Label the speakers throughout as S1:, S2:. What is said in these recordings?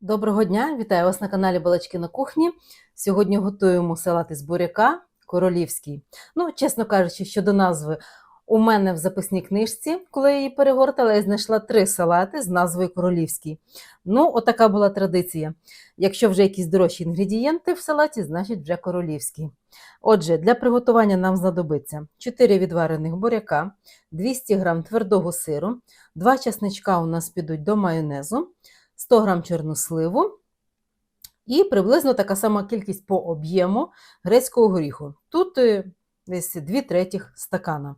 S1: Доброго дня! Вітаю вас на каналі Балачки на кухні. Сьогодні готуємо салат із буряка королівський. Ну, чесно кажучи, щодо назви, у мене в записній книжці, коли я її перегортала, я знайшла три салати з назвою королівський. Ну, отака була традиція. Якщо вже якісь дорожчі інгредієнти в салаті, значить вже королівський. Отже, для приготування нам знадобиться 4 відварених буряка, 200 г твердого сиру, 2 часничка у нас підуть до майонезу. 100 г чорносливу і приблизно така сама кількість по об'єму грецького горіху. Тут е, десь 2 третіх стакана.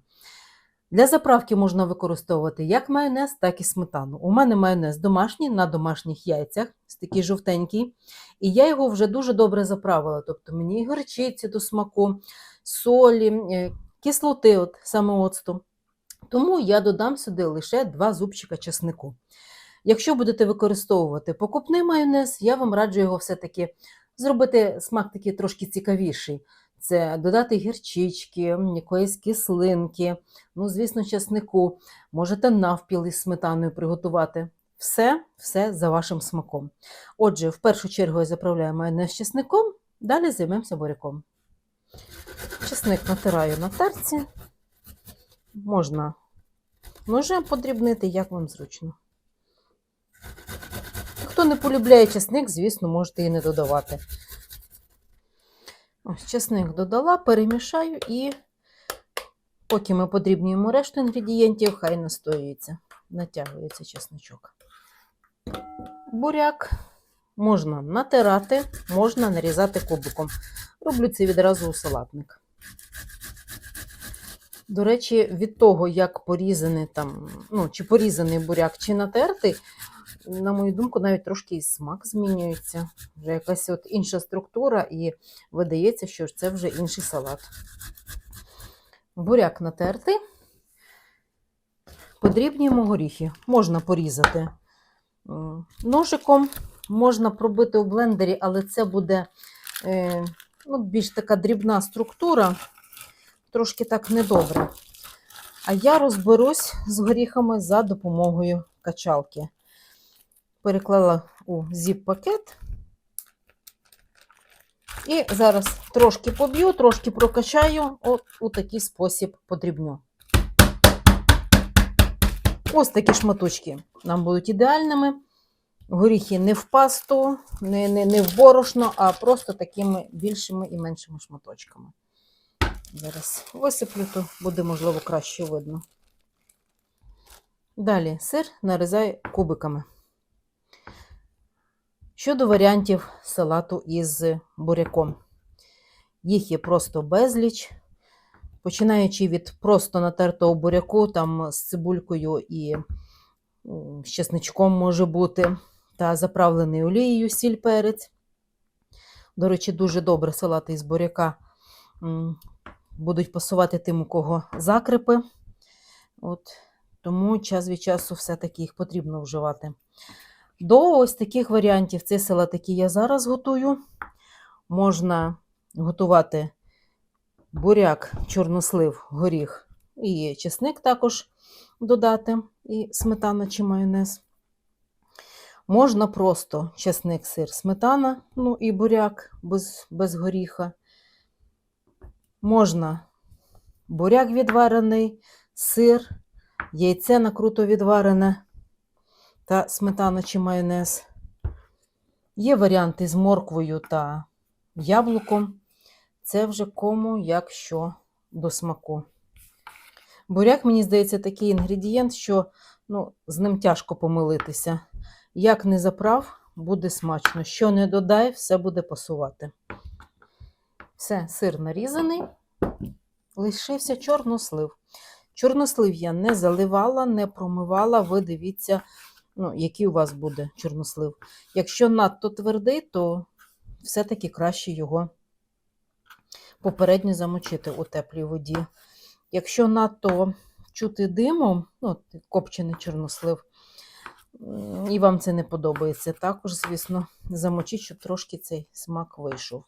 S1: Для заправки можна використовувати як майонез, так і сметану. У мене майонез домашній на домашніх яйцях, такий жовтенький. І я його вже дуже добре заправила. Тобто мені і горчиці до смаку, солі, е, кислоти, от, саме оцту. Тому я додам сюди лише 2 зубчика чеснику. Якщо будете використовувати покупний майонез, я вам раджу його все-таки зробити смак такий трошки цікавіший. Це додати гірчички, якоїсь кислинки, ну, звісно, часнику. Можете навпіл із сметаною приготувати. Все, все за вашим смаком. Отже, в першу чергу я заправляю майонез чесником, далі займемося буряком. Чесник натираю на терці. Можна ножем подрібнити, як вам зручно. Хто не полюбляє чесник, звісно, можете і не додавати. Ось чесник додала, перемішаю і поки ми подрібнюємо решту інгредієнтів, хай настоюється, натягується чесничок. Буряк можна натирати, можна нарізати кубиком. Роблю це відразу у салатник. До речі, від того, як порізаний там, ну, чи порізаний буряк, чи натертий, на мою думку, навіть трошки і смак змінюється. Вже якась от інша структура, і видається, що це вже інший салат. Буряк натертий. Подрібнюємо горіхи. Можна порізати ножиком, можна пробити у блендері, але це буде е, ну, більш така дрібна структура, трошки так недобре. А я розберусь з горіхами за допомогою качалки переклала у зіп-пакет. І зараз трошки поб'ю, трошки прокачаю, от у такий спосіб подрібню. Ось такі шматочки нам будуть ідеальними. Горіхи не в пасту, не, не, не в борошно, а просто такими більшими і меншими шматочками. Зараз висиплю, то буде, можливо, краще видно. Далі сир нарізаю кубиками. Щодо варіантів салату із буряком. Їх є просто безліч. Починаючи від просто натертого буряку, там з цибулькою і з чесничком може бути, та заправлений олією сіль перець. До речі, дуже добре салати із буряка будуть пасувати тим, у кого закрипи. От, Тому час від часу все-таки їх потрібно вживати. До ось таких варіантів цей салат, який я зараз готую, можна готувати буряк, чорнослив, горіх і чесник також додати, і сметана чи майонез. Можна просто чесник, сир, сметана, ну і буряк без, без горіха. Можна буряк відварений, сир, яйце накруто відварене та сметана чи майонез. Є варіанти з морквою та яблуком. Це вже кому, як що до смаку. Буряк, мені здається, такий інгредієнт, що ну, з ним тяжко помилитися. Як не заправ, буде смачно. Що не додай, все буде пасувати. Все, сир нарізаний, лишився чорнослив. Чорнослив я не заливала, не промивала. Ви дивіться, ну, який у вас буде чорнослив. Якщо надто твердий, то все-таки краще його попередньо замочити у теплій воді. Якщо надто чути диму, ну, копчений чорнослив, і вам це не подобається, також, звісно, замочіть, щоб трошки цей смак вийшов.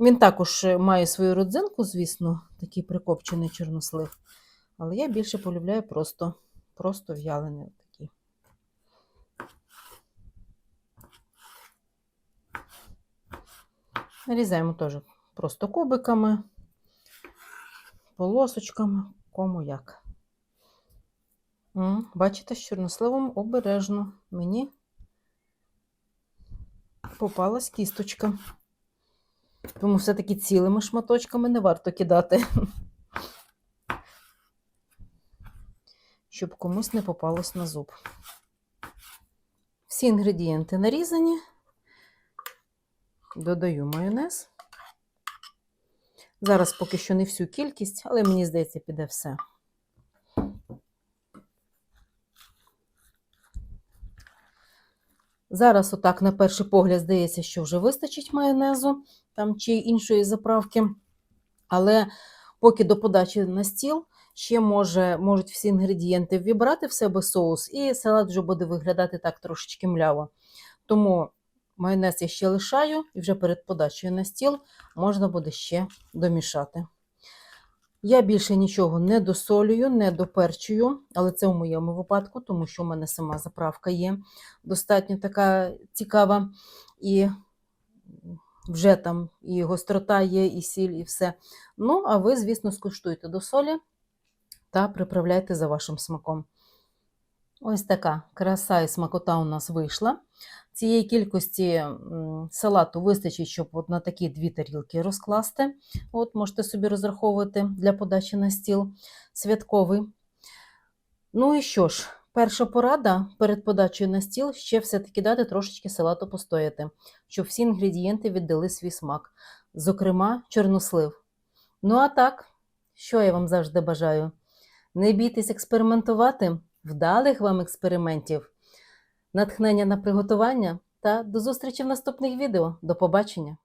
S1: Він також має свою родзинку, звісно, такий прикопчений чорнослив. Але я більше полюбляю просто просто в'ялений такий. Нарізаємо теж просто кубиками, полосочками, кому як. Бачите, з чорносливом обережно мені попалась кісточка. Тому все-таки цілими шматочками не варто кидати. Щоб комусь не попалось на зуб. Всі інгредієнти нарізані. Додаю майонез. Зараз поки що не всю кількість, але мені здається, піде все. Зараз, отак, на перший погляд, здається, що вже вистачить майонезу там, чи іншої заправки. Але поки до подачі на стіл ще може, можуть всі інгредієнти вібрати в себе соус, і салат вже буде виглядати так трошечки мляво. Тому майонез я ще лишаю, і вже перед подачею на стіл можна буде ще домішати. Я більше нічого не досолюю, не доперчую, але це у моєму випадку, тому що у мене сама заправка є достатньо така цікава. І вже там і гострота є, і сіль, і все. Ну, а ви, звісно, скуштуйте до солі та приправляйте за вашим смаком. Ось така краса і смакота у нас вийшла. Цієї кількості салату вистачить, щоб от на такі дві тарілки розкласти. От, можете собі розраховувати для подачі на стіл святковий. Ну і що ж, перша порада перед подачею на стіл ще все-таки дати трошечки салату постояти, щоб всі інгредієнти віддали свій смак, зокрема, чорнослив. Ну а так, що я вам завжди бажаю? Не бійтесь експериментувати, вдалих вам експериментів, натхнення на приготування та до зустрічі в наступних відео. До побачення!